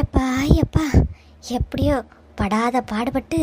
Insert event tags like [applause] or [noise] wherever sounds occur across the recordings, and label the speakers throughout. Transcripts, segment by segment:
Speaker 1: எப்பா எப்பா எப்படியோ படாத பாடுபட்டு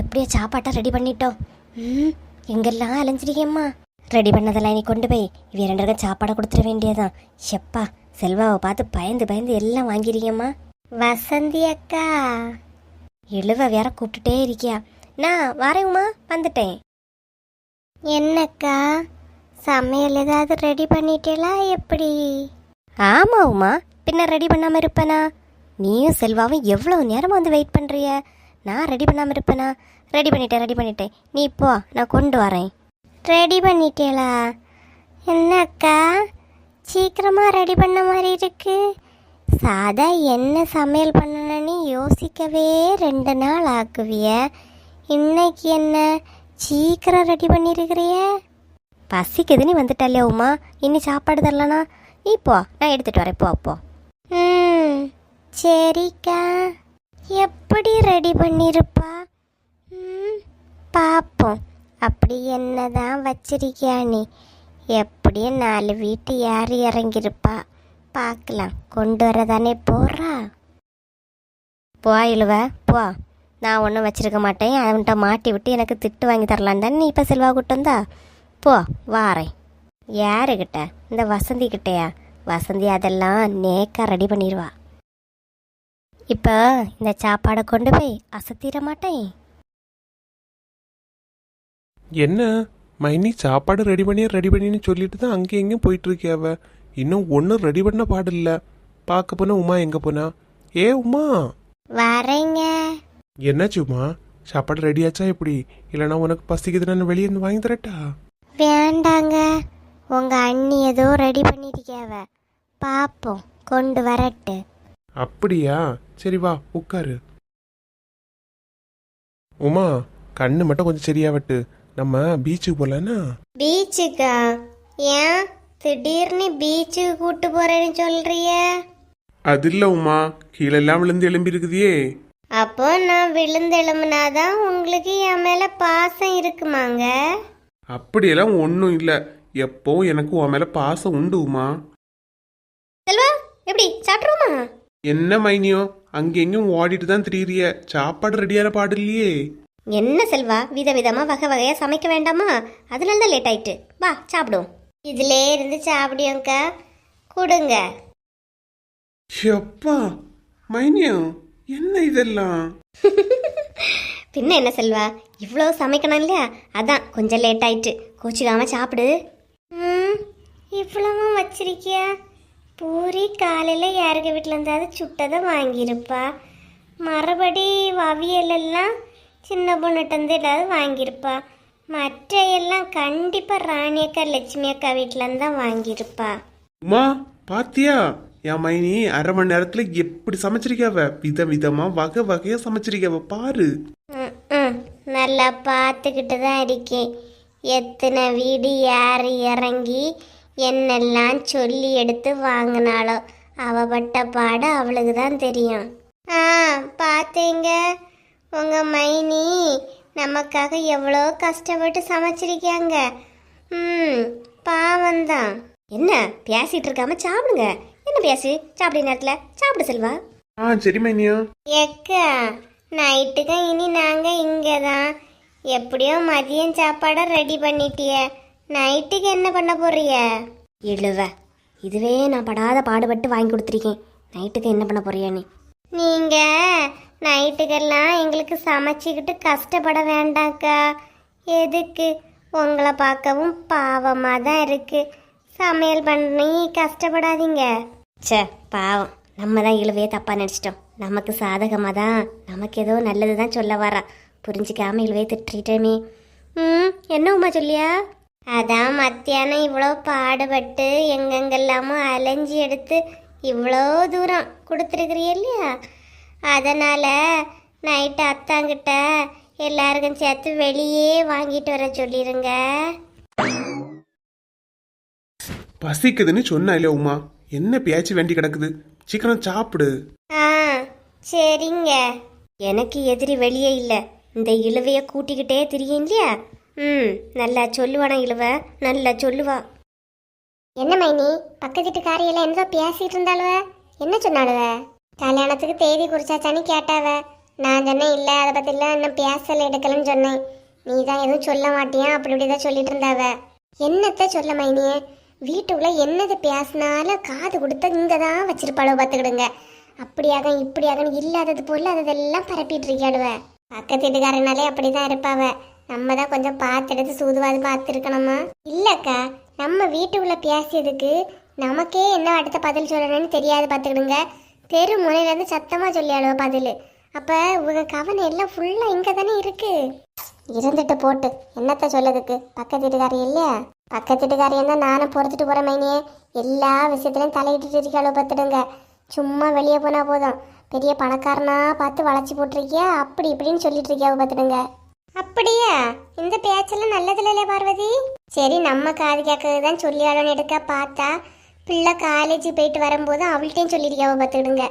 Speaker 1: எப்படியோ சாப்பாட்டை ரெடி பண்ணிட்டோம். ம் எங்கெல்லாம் அலைஞ்சிருக்கேம்மா. ரெடி பண்ணதெல்லாம் நீ கொண்டு போய் இவ ரெண்டு சாப்பாடை கொடுத்துட வேண்டியதான் எப்பா செல்வாவை பார்த்து பயந்து பயந்து எல்லாம் வாங்கிருக்கேம்மா. வசந்தி அக்கா. இழுவ வேற கூப்பிட்டுட்டே இருக்கியா. நான் வரேங்கம்மா வந்துட்டேன். என்னக்கா சமையல் ஏதாவது ரெடி பண்ணிட்டேலா எப்படி? ஆமா பின்ன ரெடி பண்ணாமல் இருப்பேனா? நீயும் செல்வாவும் எவ்வளோ நேரமாக வந்து வெயிட் பண்ணுறிய நான் ரெடி பண்ணாமல் இருப்பேனா? ரெடி பண்ணிட்டேன் ரெடி பண்ணிட்டேன். நீ போ நான் கொண்டு வரேன். ரெடி பண்ணிட்டேலா என்னக்கா? சீக்கிரமாக ரெடி பண்ண மாதிரி இருக்கு. சாதா என்ன சமையல் பண்ணணும்னு யோசிக்கவே ரெண்டு நாள் ஆக்குவிய. இன்னைக்கு என்ன சீக்கிரம் ரெடி பண்ணியிருக்கிறிய பசிக்குது நீ வந்துட்டாலே உமா. இனி சாப்பாடு தரலனா? நீ போ நான் எடுத்துகிட்டு வரேன். போ போ. ம். சரிக்கா. எப்படி ரெடி பண்ணியிருப்பா ம் பார்ப்போம் அப்படி என்னதான் வச்சிருக்கியா நீ? எப்படியும் நாலு வீட்டு யார் இறங்கியிருப்பா. பார்க்கலாம். கொண்டு வர தானே போறா? போ இழுவ போ. நான் ஒன்றும் வச்சிருக்க மாட்டேன். அவன்கிட்ட மாட்டி விட்டு எனக்கு திட்டு வாங்கி தரலான் தானே நீ இப்போ செல்வா கூட்டு வந்தா? போ வாரேன். யாருக்கிட்ட இந்த வசந்தி கிட்டயா? வசந்தி அதெல்லாம் நேக்கா ரெடி பண்ணிடுவா இப்போ இந்த சாப்பாடை கொண்டு போய் அசத்திட மாட்டேன்.
Speaker 2: என்ன? மைனி சாப்பாடு ரெடி பண்ணி ரெடி பண்ணின்னு சொல்லிட்டு தான் அங்கேயும் இங்கேயும் போயிட்டு இருக்கே அவ? இன்னும் ஒன்றும் ரெடி பண்ண பாடில்ல பார்க்க போனா உமா எங்க போனா? ஏ உமா!
Speaker 1: வரேங்க.
Speaker 2: என்னாச்சு உமா? சாப்பாடு ரெடி ஆச்சா எப்படி? இல்லைன்னா உனக்கு பசிக்குது நான் வெளியே இருந்து வாங்கி தரட்டா?
Speaker 1: வேண்டாங்க. உங்க அண்ணி ஏதோ ரெடி பண்ணிருக்காவ பாப்போம் கொண்டு வரட்டு.
Speaker 2: அப்படியா? சரி வா உட்காரு. உமா கண்ணு மட்டும் கொஞ்சம் சரியாவட்டு நம்ம பீச்சுக்கு போகலன்னா
Speaker 1: பீச்சுக்கா ஏன்? திடீர்னு பீச்சுக்கு கூட்டு போறேன்னு சொல்றிய?
Speaker 2: அது இல்லை உமா கீழெல்லாம் விழுந்து எலும்பி இருக்குதியே
Speaker 1: அப்போ நான் விழுந்து எழும்புனாதான் உங்களுக்கு என் மேல பாசம் இருக்குமாங்க?
Speaker 2: அப்படியெல்லாம் ஒன்றும் இல்லை. எப்பவும் எனக்கு உன் மேலே பாசம் உண்டு உமா
Speaker 1: செல்வா எப்படி சாப்பிட்ருமா
Speaker 2: என்ன மைனியோ? அங்கெங்கேயும் ஓடிட்டு தான் திரியிறிய. சாப்பாடு ரெடியான பாடு இல்லையே
Speaker 1: என்ன செல்வா விதவிதமா வகை வகையா சமைக்க வேண்டாமா? அதனால தான் லேட் ஆயிட்டு வா சாப்பிடுவோம். இதுலே இருந்து சாப்பிடியோங்கக்கா கொடுங்க.
Speaker 2: எப்பா மைனியோ என்ன இதெல்லாம்? [laughs]
Speaker 1: பின்ன என்ன செல்வா இவ்வளோ சமைக்கணும் இல்லையா? அதான் கொஞ்சம் லேட் ஆயிட்டு கோச்சிக்காம சாப்பிடு. ம் இவ்வளவும் வச்சிருக்கியா? பூரி காலையில் யாருக்கு வீட்டில் இருந்தாவது சுட்டதை வாங்கியிருப்பா. மறுபடி அவியல் எல்லாம் சின்ன பொண்ணுகிட்டருந்து ஏதாவது வாங்கியிருப்பா. மற்ற எல்லாம் கண்டிப்பாக ராணி அக்கா லட்சுமி அக்கா வீட்டிலேருந்து தான் வாங்கியிருப்பா.
Speaker 2: உமா பாத்தியா? என் மைனி அரை மணி நேரத்துல எப்படி சமைச்சிருக்காவ? வித விதமா வகை வகையா சமைச்சிருக்காவ பாரு.
Speaker 1: நல்லா பார்த்துக்கிட்டு தான் இருக்கேன். எத்தனை வீடு யார் இறங்கி என்னெல்லாம் சொல்லி எடுத்து வாங்கினாளோ அவப்பட்ட பாடு அவளுக்கு தான் தெரியும். ஆ பார்த்தீங்க உங்கள் மைனி நமக்காக எவ்வளோ கஷ்டப்பட்டு சமைச்சிருக்காங்க. ம் பாவம்தான். என்ன பேசிட்டு இருக்காம சாப்பிடுங்க. என்ன பேசு சாப்பிட நேரத்தில் சாப்பிடு செல்வா?
Speaker 2: ஆ சரி மைனியோ.
Speaker 1: எக்கா நைட்டுக்கு இனி நாங்க இங்கே தான் எப்படியோ மதியம் சாப்பாடை ரெடி பண்ணிட்டிய. நைட்டுக்கு என்ன பண்ண போறிய? இழுவ. இதுவே நான் படாத பாடுபட்டு வாங்கி கொடுத்துருக்கேன். நைட்டுக்கு என்ன பண்ண போறிய நீ? நீங்க நைட்டுக்கெல்லாம் எங்களுக்கு சமைச்சிக்கிட்டு கஷ்டப்பட வேண்டாம்க்கா. எதுக்கு? உங்களை பார்க்கவும் பாவமாக தான் இருக்கு. சமையல் பண்ணி கஷ்டப்படாதீங்க. ச்சே பாவம். நம்ம தான் இழுவையே தப்பா நினச்சிட்டோம். நமக்கு சாதகமாக தான் நமக்கு ஏதோ நல்லது தான் சொல்ல வரா புரிஞ்சிக்காம இழுவையை திட்டிட்டோமே ம் என்ன உமா சொல்லியா? அதான் மத்தியானம் இவ்வளோ பாடுபட்டு எங்கெங்கெல்லாமோ அலைஞ்சி எடுத்து இவ்வளோ தூரம் கொடுத்துருக்குறிய இல்லையா? அதனால் நைட்டு அத்தாங்கிட்ட எல்லாருக்கும் சேர்த்து வெளியே வாங்கிட்டு வர சொல்லிடுங்க
Speaker 2: பசிக்குதுன்னு சொன்னா இல்ல உமா. என்ன பேச்சு வேண்டி கிடக்குது? சீக்கிரம் சாப்பிடு.
Speaker 1: ஆ சரிங்க. எனக்கு எதிரி வெளியே இல்லை. இந்த இழுவைய கூட்டிக்கிட்டே திரியும் இல்லையா? ம் நல்லா சொல்லுவானா இழுவ நல்லா சொல்லுவா. என்ன மைனி? பக்கத்து வீட்டுக்காரியெல்லாம் என்னதோ பேசிட்டு இருந்தாளுவ என்ன சொன்னாளுவ? கல்யாணத்துக்கு தேதி குறிச்சாச்சான்னு கேட்டாவ. நான் சொன்னேன் இல்லை அதை பற்றிலாம் இன்னும் பேசல எடுக்கலன்னு சொன்னேன். நீ தான் எதுவும் சொல்ல மாட்டியா? அப்படி இப்படி தான் சொல்லிட்டு இருந்தாவ என்னத்த சொல்ல மைனியே வீட்டுக்குள்ளே என்னது பேசினாலும் காது கொடுத்த இங்கே தான் வச்சிருப்பாளோ பார்த்துக்கிடுங்க. அப்படியாக இப்படியாக இல்லாதது போல அதெல்லாம் பரப்பிட்டு இருக்கியாடுவ பக்கத்து வீட்டுக்காரனாலே அப்படி தான் இருப்பாவ. நம்ம தான் கொஞ்சம் பார்த்து எடுத்து சூதுவாது பார்த்துருக்கணுமா? இல்லைக்கா நம்ம வீட்டுக்குள்ளே பேசியதுக்கு நமக்கே என்ன அடுத்த பதில் சொல்லணும்னு தெரியாது பார்த்துக்கிடுங்க. தெரு முனையிலேருந்து சத்தமாக சொல்லியாளுவ பதில். அப்போ உங்கள் கவனம் எல்லாம் ஃபுல்லாக இங்கே தானே இருக்குது இருந்துட்டு போட்டு என்னத்த சொல்லதுக்கு? பக்கத்து வீட்டுக்காரி இல்லையா? பக்கத்து வீட்டுக்காரியம் தான் நானும் பொறுத்துட்டு போகிற மைனியே. எல்லா விஷயத்துலையும் தலையிட்டு இருக்காளோ பார்த்துடுங்க. சும்மா வெளியே போனால் போதும். பெரிய பணக்காரனா பார்த்து வளைச்சி போட்டிருக்கியா? அப்படி இப்படின்னு சொல்லிட்டு இருக்கியாவோ பார்த்துடுங்க. அப்படியா? இந்த பேச்செல்லாம் நல்லதுல இல்லையா பார்வதி. சரி நம்ம காது கேட்கறது தான் சொல்லியாளோன்னு எடுக்க பார்த்தா பிள்ளை காலேஜ் போயிட்டு வரும்போது அவள்கிட்டையும் சொல்லியிருக்காவ பார்த்துடுங்க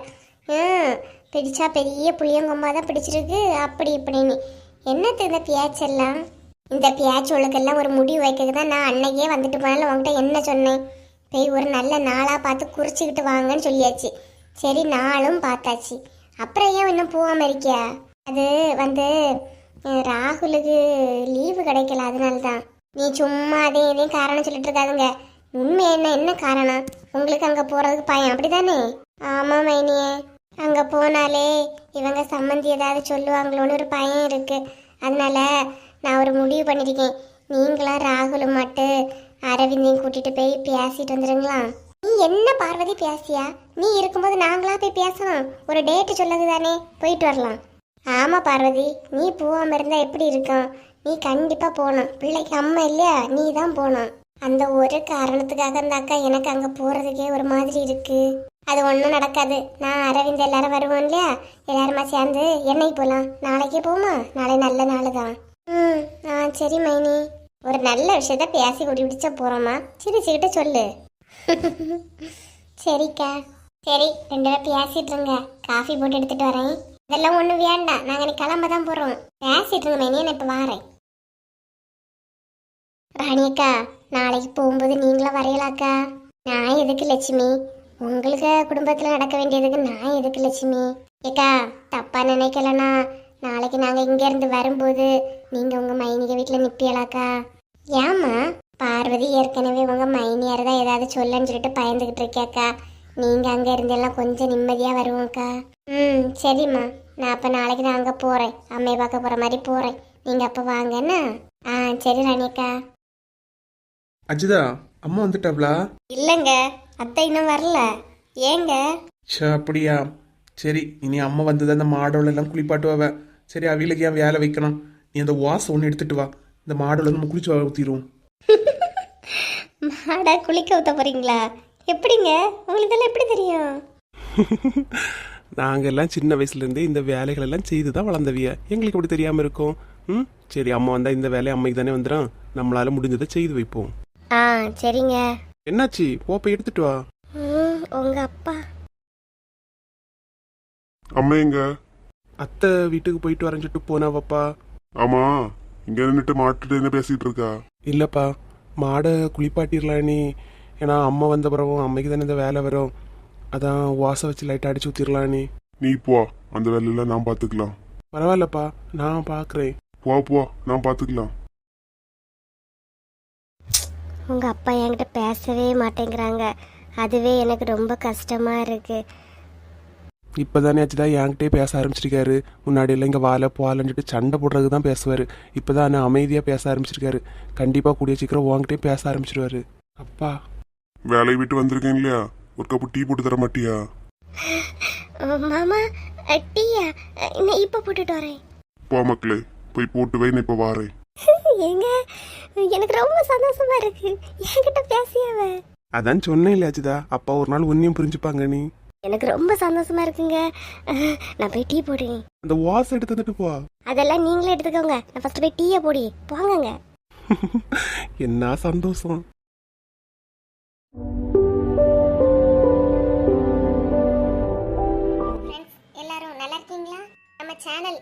Speaker 1: ம் பிடிச்சா பெரிய புளியங்கொம்பா தான் பிடிச்சிருக்கு அப்படி இப்படின்னு. என்னத்து இந்த பேச்செல்லாம்? இந்த பேச்சுகளுக்கெல்லாம் ஒரு முடிவு வைக்க தான் நான் அன்னைக்கே வந்துட்டு போனாலும் உங்கள்கிட்ட என்ன சொன்னேன்? போய் ஒரு நல்ல நாளாக பார்த்து குறிச்சிக்கிட்டு வாங்கன்னு சொல்லியாச்சு. சரி நாளும் பார்த்தாச்சு. அப்புறம் ஏன் இன்னும் போகாமல் இருக்கியா? அது வந்து ராகுலுக்கு லீவு கிடைக்கல அதனால தான் நீ சும்மா அதையும் இதையும் காரணம் சொல்லிட்டு இருக்காதுங்க. உண்மை என்ன என்ன காரணம்? உங்களுக்கு அங்கே போகிறதுக்கு பயம் அப்படிதானே? ஆமாம் மைனியே. அங்கே போனாலே இவங்க சம்மந்தி ஏதாவது சொல்லுவாங்களோன்னு ஒரு பயம் இருக்குது அதனால நான் ஒரு முடிவு பண்ணியிருக்கேன் நீங்களாம் ராகுலும் மட்டும் அரவிந்தையும் கூட்டிகிட்டு போய் பேசிட்டு வந்துடுங்களா நீ என்ன பார்வதி பேசியா? நீ இருக்கும்போது நாங்களா போய் பேசணும். ஒரு டேட்டு சொல்லது தானே போயிட்டு வரலாம். ஆமாம் பார்வதி நீ போகாமல் இருந்தால் எப்படி இருக்கும்? நீ கண்டிப்பாக போகணும். பிள்ளைக்கு அம்மா இல்லையா? நீ தான் போகணும். அந்த ஒரு காரணத்துக்காக அந்த அக்கா எனக்கு அங்கே போகிறதுக்கே ஒரு மாதிரி இருக்கு. அது ஒன்றும் நடக்காது. நான் அரவிந்த் எல்லாரும் வருவோம் இல்லையா? எல்லாருமா சேர்ந்து என்னைக்கு போகலாம் நாளைக்கே போமா நாளை நல்ல நாள் தான். ம் ஆ சரி மைனி. ஒரு நல்ல விஷயத்த பேசி குடி பிடிச்ச போறோமா சிரிச்சுக்கிட்டு சொல்லு. [laughs] சரிக்கா. சரி ரெண்டு பேரும் பேசிட்டுருங்க காஃபி போட்டு எடுத்துகிட்டு வரேன். இதெல்லாம் ஒன்றும் வேண்டாம் நாங்கள் நீ கிளம்ப தான் போகிறோம் பேசிட்டு இருங்க மைனி நான் இப்போ வாரேன் ராணியக்கா நாளைக்கு போகும்போது நீங்களும் வரையலாக்கா நான் எதுக்கு லட்சுமி? உங்களுக்கு குடும்பத்தில் நடக்க வேண்டியதுக்கு நான் எதுக்கு லட்சுமி? ஏக்கா தப்பாக நினைக்கலனா நாளைக்கு நாங்கள் இங்கேருந்து வரும்போது நீங்கள் உங்கள் மைனிக வீட்டில் நிற்பியலாக்கா ஏம்மா பார்வதி ஏற்கனவே உங்கள் மைனியார் தான் ஏதாவது சொல்லன்னு சொல்லிட்டு பயந்துக்கிட்டு இருக்கேக்கா நீங்கள் அங்கே இருந்தெல்லாம் கொஞ்சம் நிம்மதியாக வருவோம்க்கா ம் சரிம்மா. நான் அப்போ நாளைக்கு நான் அங்கே போகிறேன் அம்மையை பார்க்க போகிற மாதிரி போகிறேன் நீங்கள் அப்போ வாங்கண்ணா ஆ சரி ராணியக்கா.
Speaker 2: அஜிதா அம்மா வந்துட்டாப்ளா?
Speaker 1: இல்லைங்க. அத்தை இன்னும் வரல. ஏங்க?
Speaker 2: ச்சே அப்படியா? சரி இனி அம்மா வந்து அந்த மாடோல எல்லாம் குளிப்பாட்டுவாவ. சரி அவிகளுக்கு ஏன் வேலை வைக்கணும்? நீ அந்த வாசம் ஒன்று எடுத்துட்டு வா. இந்த மாடோல நம்ம குளிச்சு ஊற்றிடுவோம் [laughs]
Speaker 1: மாடை குளிக்க ஊற்ற போகிறீங்களா எப்படிங்க? உங்களுக்கு இதெல்லாம் எப்படி தெரியும்? [laughs]
Speaker 2: நாங்கள் எல்லாம் சின்ன வயசுலேருந்தே இந்த வேலைகள் எல்லாம் செய்து தான் வளர்ந்தவிய. எங்களுக்கு எப்படி தெரியாமல் இருக்கும். ம்? சரி அம்மா வந்தால் இந்த வேலை அம்மைக்கு தானே வந்துடும் நம்மளால முடிஞ்சதை செய்து வைப்போம்.
Speaker 1: ஆ சரிங்க.
Speaker 2: என்னாச்சு? போப்ப எடுத்துட்டு வா.
Speaker 1: ம் உங்கள் அப்பா.
Speaker 3: அம்மா எங்க?
Speaker 2: அத்தை வீட்டுக்கு போயிட்டு வரைஞ்சிட்டு போனாவப்பா.
Speaker 3: ஆமா இங்க நின்னுட்டு மாட்டுட்டு என்ன பேசிட்டு இருக்கா?
Speaker 2: இல்லைப்பா மாடை குளிப்பாட்டிடலாம் நீ ஏன்னா அம்மா வந்த பிறகும் அம்மைக்கு தானே இந்த வேலை வரும். அதான் வாசம் வச்சு லைட்டாக அடிச்சு ஊற்றிடலாம் நீ
Speaker 3: போ அந்த வேலையில நான் பாத்துக்கலாம்.
Speaker 2: பரவாயில்லப்பா நான் பார்க்குறேன்
Speaker 3: போ போ நான் பாத்துக்கலாம்.
Speaker 1: உங்கள் அப்பா என்கிட்ட பேசவே மாட்டேங்கிறாங்க. அதுவே எனக்கு ரொம்ப கஷ்டமாக இருக்குது
Speaker 2: இப்போ தானே ஆச்சுதான் என்கிட்டயே பேச ஆரம்பிச்சிருக்காரு. முன்னாடி எல்லாம் இங்கே வாழை போகலன்ட்டு சண்டை போடுறதுக்கு தான் பேசுவார். இப்போ தான் அமைதியாக பேச ஆரம்பிச்சிருக்காரு. கண்டிப்பாக கூடிய சீக்கிரம் உங்ககிட்டயே பேச ஆரம்பிச்சிருவாரு. அப்பா.
Speaker 3: வேலையை விட்டு வந்திருக்கேன் இல்லையா? ஒரு கப்பு டீ போட்டு தர மாட்டியா?
Speaker 1: மாமா டீயா? நான் இப்போ போட்டுட்டு வரேன்.
Speaker 3: போ மக்களே போய் போட்டு வை நான் இப்ப வாரேன்.
Speaker 1: ஏங்க எனக்கு ரொம்ப சந்தோஷமா இருக்கு. என்கிட்ட பேசியாவ
Speaker 2: அதான் சொன்னேன் இல்லையாச்சுதா அப்பா ஒரு நாள் ஒன்றையும் புரிஞ்சுப்பாங்க நீ.
Speaker 1: எனக்கு ரொம்ப சந்தோஷமா இருக்குங்க. நான் போய் டீ போடுறேன்.
Speaker 2: அந்த வாசம் எடுத்து வந்துட்டு போ.
Speaker 1: அதெல்லாம் நீங்களே எடுத்துக்கோங்க. நான் ஃபர்ஸ்ட் போய் டீயை போடி. போங்கங்க. [laughs]
Speaker 2: என்ன சந்தோஷம்.